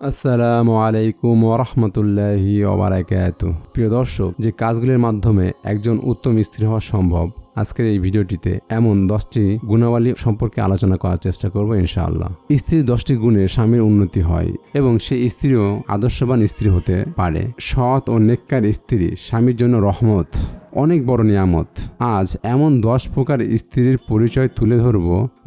আসসালামু আলাইকুম ওরহমতুল্লাহি ওবরাকাত প্রিয় দর্শক, যে কাজগুলির মাধ্যমে একজন উত্তম স্ত্রী হওয়া সম্ভব, আজকের এই ভিডিওটিতে এমন দশটি গুণাবলী সম্পর্কে আলোচনা করার চেষ্টা করব ইনশাআল্লাহ। স্ত্রীর দশটি গুণে স্বামীর উন্নতি হয় এবং সেই স্ত্রীও আদর্শবান স্ত্রী হতে পারে। সৎ ও নেককার স্ত্রী স্বামীর জন্য রহমত। অনেক বড় নিয়ামত। আজ এমন দশ প্রকার স্ত্রীর পরিচয় তুলে ধরব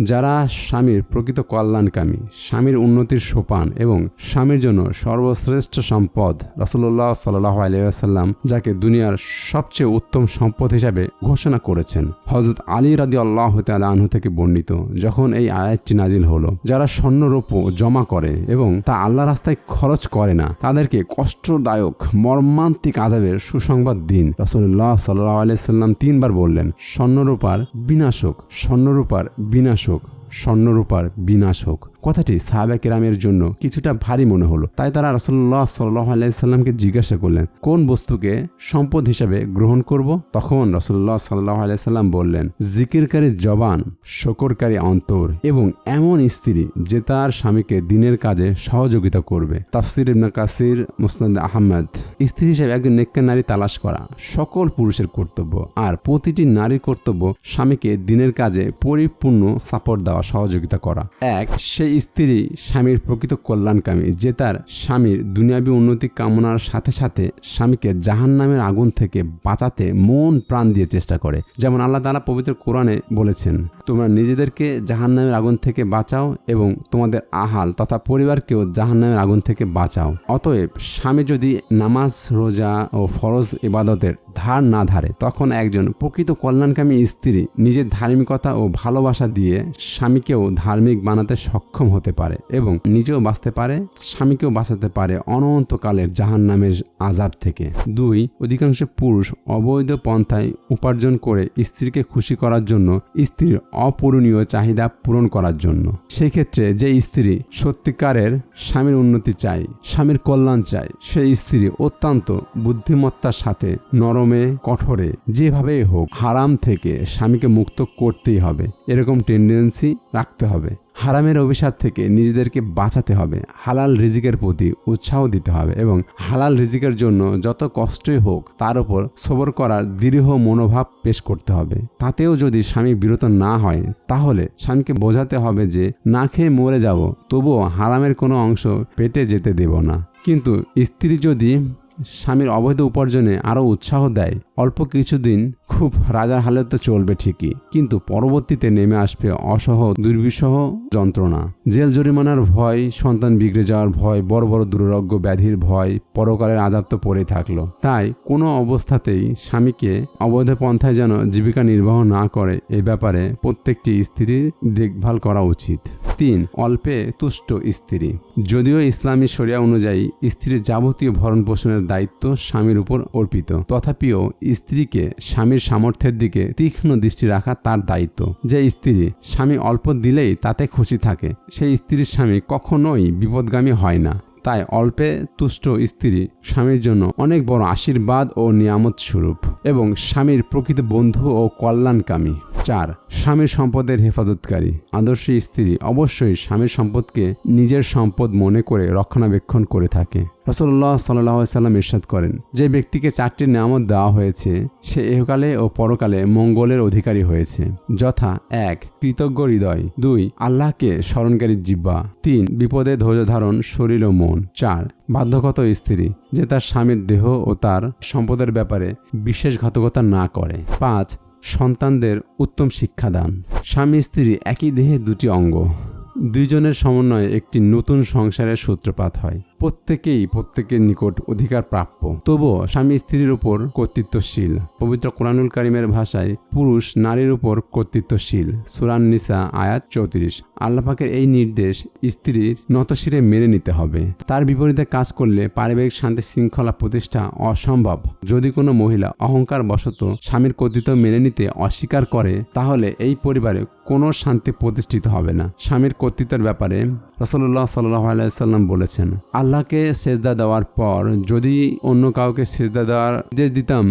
যারা স্বামীর প্রকৃত কল্যাণকামী, স্বামীর উন্নতির সোপান এবং স্বামীর জন্য সর্বশ্রেষ্ঠ সম্পদ রসল্লাহ সাল্লাহ আলিয়াল্লাম যাকে দুনিয়ার সবচেয়ে উত্তম সম্পদ হিসাবে ঘোষণা করেছেন। হজরত আলী রাদি আল্লাহ আনহু থেকে বর্ণিত যখন এই আয়াতটি নাজিল হলো, যারা স্বর্ণরূপ জমা করে এবং তা আল্লাহ রাস্তায় খরচ করে না, তাদেরকে কষ্টদায়ক, মর্মান্তিক আজাবের সুসংবাদ দিন রসল্লাহ সাল্লাহ আলাইসাল্লাম তিনবার বললেন স্বর্ণরূপার বিনাশক স্বর্ণরূপার বিনাশক স্বর্ণরূপার বিনাশক। কথাটি সাহাবা কেরামের জন্য কিছুটা ভারী মনে হলো। তাই তারা রসল্লাহ সাল্লাহ আলাইসাল্লামকে জিজ্ঞাসা করলেন, কোন বস্তুকে সম্পদ হিসাবে গ্রহণ করব? তখন রসল্লাহ সাল্লাহ আলাইসাল্লাম বললেন, জিকিরকারী জবান, শকরকারী অন্তর এবং এমন স্ত্রী যে তার স্বামীকে দিনের কাজে সহযোগিতা করবে। তাফসির ইবনা কাসির, মুসনাদ আহমেদ, স্ত্রী হিসেবে একজন নেককার নারী তালাশ করা সকল পুরুষের কর্তব্য আর প্রতিটি নারীর কর্তব্য স্বামীকে দিনের কাজে পরিপূর্ণ সাপোর্ট দেওয়া, সহযোগিতা করা। এক, সেই স্ত্রী স্বামীর প্রকৃত কল্যাণকামী, যে তার স্বামীর দুনিয়াবী উন্নতি কামনার সাথে সাথে স্বামীকে জাহান নামের আগুন থেকে বাঁচাতে মন প্রাণ দিয়ে চেষ্টা করে। যেমন আল্লাহ তালা পবিত্র কোরআনে বলেছেন, তোমরা নিজেদেরকে জাহান নামের আগুন থেকে বাঁচাও এবং তোমাদের আহাল তথা পরিবারকেও জাহান নামের আগুন থেকে বাঁচাও। অতএব স্বামী যদি নামাজ, রোজা ও ফরজ ইবাদতের ধার না ধারে, তখন একজন প্রকৃত কল্যাণকামী স্ত্রী নিজের ধার্মিকতা ও ভালোবাসা দিয়ে স্বামীকেও ধার্মিক বানাতে সক্ষম হতে পারে এবং নিজেও বাঁচতে পারে, স্বামীকেও বাঁচাতে পারে অনন্তকালের জাহান নামের আজাব থেকে। দুই, অধিকাংশ পুরুষ অবৈধ পন্থায় উপার্জন করে স্ত্রীকে খুশি করার জন্য স্ত্রীর অপূরণীয় চাহিদা পূরণ করার জন্য। সেই ক্ষেত্রে যে স্ত্রী সত্যিকারের স্বামীর উন্নতি চাই স্বামীর কল্যাণ চাই সেই স্ত্রী অত্যন্ত বুদ্ধিমত্তার সাথে নরমে কঠোরে, যেভাবেই হোক, হারাম থেকে স্বামীকে মুক্ত করতেই হবে। এরকম টেন্ডেন্সি রাখতে হবে। হারামের অভিশাপ থেকে নিজেদেরকে বাঁচাতে হবে। হালাল রিজিকের প্রতি উৎসাহ দিতে হবে এবং হালাল রিজিকের জন্য যত কষ্টই হোক, তার উপর সবর করার দৃঢ় মনোভাব পেশ করতে হবে। তাতেও যদি স্বামী বিরত না হয়, তাহলে স্বামীকে বোঝাতে হবে যে, না খেয়ে মরে যাব, তবুও হারামের কোনো অংশ পেটে যেতে দেব না। কিন্তু স্ত্রী যদি স্বামীর অবৈধ উপার্জনে আরও উৎসাহ দেয়। অল্প কিছুদিন খুব রাজার হালতে চলবে ঠিকই, কিন্তু পরবর্তীতে নেমে আসবে অসহ, দুর্বিষহ যন্ত্রণা। জেল জরিমানার ভয়, সন্তান বিগড়ে যাওয়ার ভয়, বড় বড় দুরারোগ্য ব্যাধির ভয়, পরকালের আজাব তো পড়েই থাকল। তাই কোনো অবস্থাতেই স্বামীকে অবৈধ পন্থায় যেন জীবিকা নির্বাহ না করে, এ ব্যাপারে প্রত্যেকটি স্ত্রীর দেখভাল করা উচিত। তিন, অল্পে তুষ্ট স্ত্রী। যদিও ইসলামী শরিয়া অনুযায়ী স্ত্রীর যাবতীয় ভরণ পোষণের দায়িত্ব স্বামীর উপর অর্পিত, তথাপিও স্ত্রীকে স্বামীর সামর্থ্যের দিকে তীক্ষ্ণ দৃষ্টি রাখা তার দায়িত্ব। যে স্ত্রী স্বামী অল্প দিলেই তাতে খুশি থাকে, সেই স্ত্রীর স্বামী কখনোই বিপদগামী হয় না। তাই অল্পে তুষ্ট স্ত্রী স্বামীর জন্য অনেক বড় আশীর্বাদ ও নিয়ামত স্বরূপ এবং স্বামীর প্রকৃত বন্ধু ও কল্যাণকামী। চার, স্বামীর সম্পদের হেফাজতকারী। আদর্শ স্ত্রী অবশ্যই স্বামীর সম্পদকে নিজের সম্পদ মনে করে রক্ষণাবেক্ষণ করে থাকে। রসল্লাহ সাল্লাহ সাল্লাম ইরশাদ করেন, যে ব্যক্তিকে চারটি নামত দেওয়া হয়েছে, সে এহকালে ও পরকালে মঙ্গলের অধিকারী হয়েছে। যথা এক, কৃতজ্ঞ হৃদয়। দুই, আল্লাহকে স্মরণকারী জিব্বা তিন, বিপদে ধৈর্য ধারণ শরীর ও মন। চার, বাধ্যগত স্ত্রী, যে তার স্বামীর দেহ ও তার সম্পদের ব্যাপারে বিশ্বাসঘাতকতা না করে। পাঁচ সন্তানদের উত্তম শিক্ষাদান। স্বামী স্ত্রী একই দেহে দুটি অঙ্গ। দুইজনের সমন্বয়ে একটি নতুন সংসারের সূত্রপাত হয়। প্রত্যেকেই প্রত্যেকের নিকট অধিকার প্রাপ্য। তবুও স্বামী স্ত্রীর উপর কর্তৃত্বশীল। পবিত্র কোরআনুল কারিমের ভাষায় পুরুষ নারীর উপর কর্তৃত্বশীল। সুরান নিসা আয়াত চৌত্রিশ। আল্লাপাকের এই নির্দেশ স্ত্রীর নতশিরে মেনে নিতে হবে। তার বিপরীতে কাজ করলে পারিবারিক শান্তি শৃঙ্খলা প্রতিষ্ঠা অসম্ভব। যদি কোনো মহিলা অহংকার বশত স্বামীর কর্তৃত্ব মেনে নিতে অস্বীকার করে, তাহলে এই পরিবারে কোনো শান্তি প্রতিষ্ঠিত হবে না। স্বামীর কর্তৃত্বের ব্যাপারে রসল্লাহ সাল্লাহ আলাইসাল্লাম বলেছেন, আল্লাহকে সেজদা দেওয়ার পর যদি অন্য কাউকে সেজদা দেওয়ার নির্দেশ দিতাম,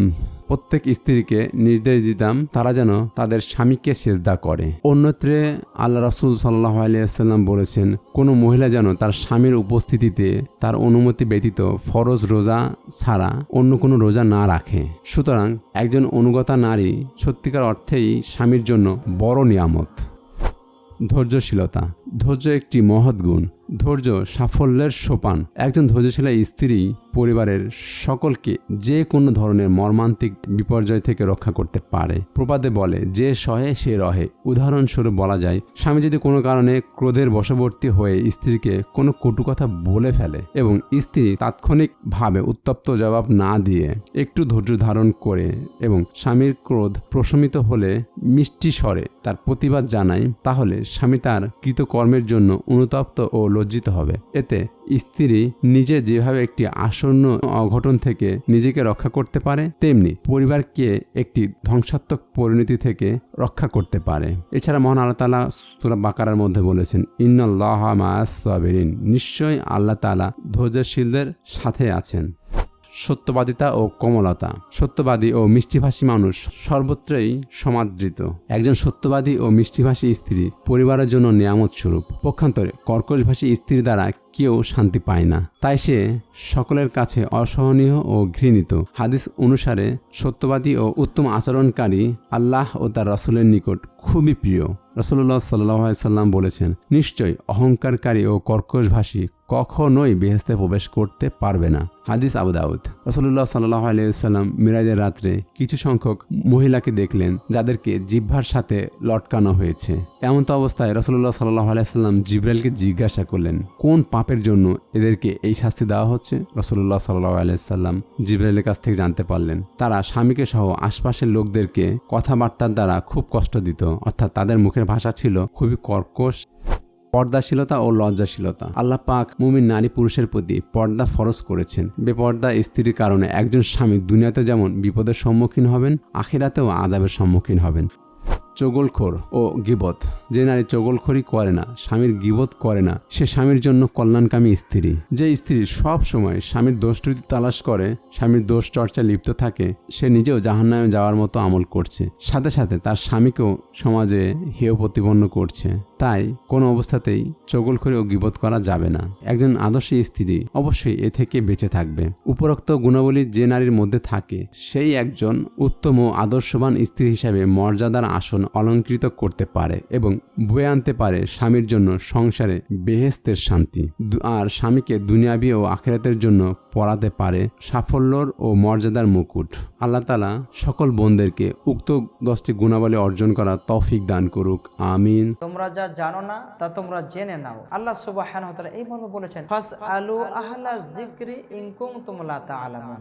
প্রত্যেক স্ত্রীকে নির্দেশ দিতাম, তারা যেন তাদের স্বামীকে সেজদা করে। অন্যত্রে আল্লাহ রসুল সাল্লাহ আলিয়াল্লাম বলেছেন, কোনো মহিলা যেন তার স্বামীর উপস্থিতিতে তার অনুমতি ব্যতীত ফরজ রোজা ছাড়া অন্য কোনো রোজা না রাখে। সুতরাং একজন অনুগতা নারী সত্যিকার অর্থেই স্বামীর জন্য বড় নিয়ামত, ধৈর্যশীলতা। ধৈর্য একটি মহৎ গুণ। ধৈর্য সাফল্যের সোপান। একজন ধৈর্যশীল স্ত্রী পরিবারের সকলকে যে কোনো ধরনের মর্মান্তিক বিপর্যয় থেকে রক্ষা করতে পারে। প্রবাদে বলে, যে সহে, সে রহে। উদাহরণস্বরূপ বলা যায়, স্বামী যদি কোনো কারণে ক্রোধের বশবর্তী হয়ে স্ত্রীকে কোনো কটু কথা বলে ফেলে এবং স্ত্রী তাৎক্ষণিকভাবে উত্তপ্ত জবাব না দিয়ে একটু ধৈর্য ধারণ করে এবং স্বামীর ক্রোধ প্রশমিত হলে মিষ্টি স্বরে তার প্রতিবাদ জানায়, তাহলে স্বামী তার কৃতকর্মের জন্য অনুতপ্ত ও লজ্জিত হবে। এতে স্ত্রী নিজে যেভাবে একটি আসন্ন অঘটন থেকে নিজেকে রক্ষা করতে পারে, তেমনি পরিবারকে একটি ধ্বংসাত্মক পরিণতি থেকে রক্ষা করতে পারে। এছাড়া মহান আল্লাহ তালা সুরা বাকারার মধ্যে বলেছেন ইন্নআল্লাহ মাসবিরিন নিশ্চয়ই আল্লাহ তালা ধৈর্যশীলদের সাথে আছেন। সত্যবাদিতা ও কোমলতা। সত্যবাদী ও মিষ্টিভাষী মানুষ সর্বত্রই সমাদৃত। একজন সত্যবাদী ও মিষ্টিভাষী স্ত্রী পরিবারের জন্য নিয়ামত স্বরূপ। পক্ষান্তরে কর্কশভাষী স্ত্রী দ্বারা কেউ শান্তি পায় না। তাই সে সকলের কাছে অসহনীয় ও ঘৃণিত। হাদিস অনুসারে সত্যবাদী ও উত্তম আচরণকারী আল্লাহ ও তার রাসুলের নিকট খুবই প্রিয়। রসুল্লাহ সাল্লাম বলেছেন, নিশ্চয় অহংকারকারী ও কর্কশভাষী কখনোই বেহেস্তে প্রবেশ করতে পারবে না। হাদিস আবু দাউদ। রসুল্লাহ সাল্লাহ আলাইসাল্লাম মিরাজের রাত্রে কিছু সংখ্যক মহিলাকে দেখলেন, যাদেরকে জিহ্বার সাথে লটকানো হয়েছে। এমন তো অবস্থায় রসুল্লাহ সাল্লাহ আলাইসাল্লাম জিব্রাইলকে জিজ্ঞাসা করলেন, কোন পাপের জন্য এদেরকে এই শাস্তি দেওয়া হচ্ছে। রসুল্লাহ সাল্লাহ আলাইসাল্লাম জিব্রাইলের কাছ থেকে জানতে পারলেন। তারা স্বামীকে সহ আশপাশের লোকদেরকে কথাবার্তার দ্বারা খুব কষ্ট দিত। অর্থাৎ তাদের মুখের ভাষা ছিল খুবই কর্কশ, পর্দাশীলতা ও লজ্জাশীলতা। আল্লাহ পাক মুমিন নারী পুরুষের প্রতি পর্দা ফরজ করেছেন। বেপর্দা স্ত্রীর কারণে একজন স্বামী দুনিয়াতে যেমন বিপদের সম্মুখীন হবেন, আখিরাতেও আজাবের সম্মুখীন হবেন। চগলখোর ও গিবত। যে নারী চগলখড়ি করে না, স্বামীর গিবত করে না, সে স্বামীর জন্য কল্যাণকামী স্ত্রী। যে স্ত্রী সব সময় স্বামীর দোষ ত্রুটি তালাশ করে, স্বামীর দোষ চর্চা লিপ্ত থাকে, সে নিজেও জাহান্নামে যাওয়ার মতো আমল করছে। সাথে সাথে তার স্বামীকেও সমাজে হেয় প্রতিপন্ন করছে। তাই কোনো অবস্থাতেই চগলখড়ি ও গিবত করা যাবে না। একজন আদর্শ স্ত্রী অবশ্যই এ থেকে বেঁচে থাকবে। উপরোক্ত গুণাবলী যে নারীর মধ্যে থাকে, সেই একজন উত্তম ও আদর্শবান স্ত্রী হিসাবে মর্যাদার আসন অলঙ্কৃত করতে পারে এবং বয়ে আনতে পারে স্বামীর জন্য সংসারে বেহেস্তের শান্তি। আর স্বামীকে দুনিয়াবি ও আখেরাতের জন্য পরাতে পারে সাফল্যর ও মর্যাদার মুকুট। আল্লাহ তালা সকল বোনদেরকে উক্ত দশটি গুণাবলী অর্জন করা তৌফিক দান করুক। আমিন। তোমরা যা জানো না, তা তোমরা জেনে নাও। আল্লাহ তাআলা এই মর্মে বলেছেন ফাস আলু আহলা যিকরি ইন কুনতুম লা তা'লামুন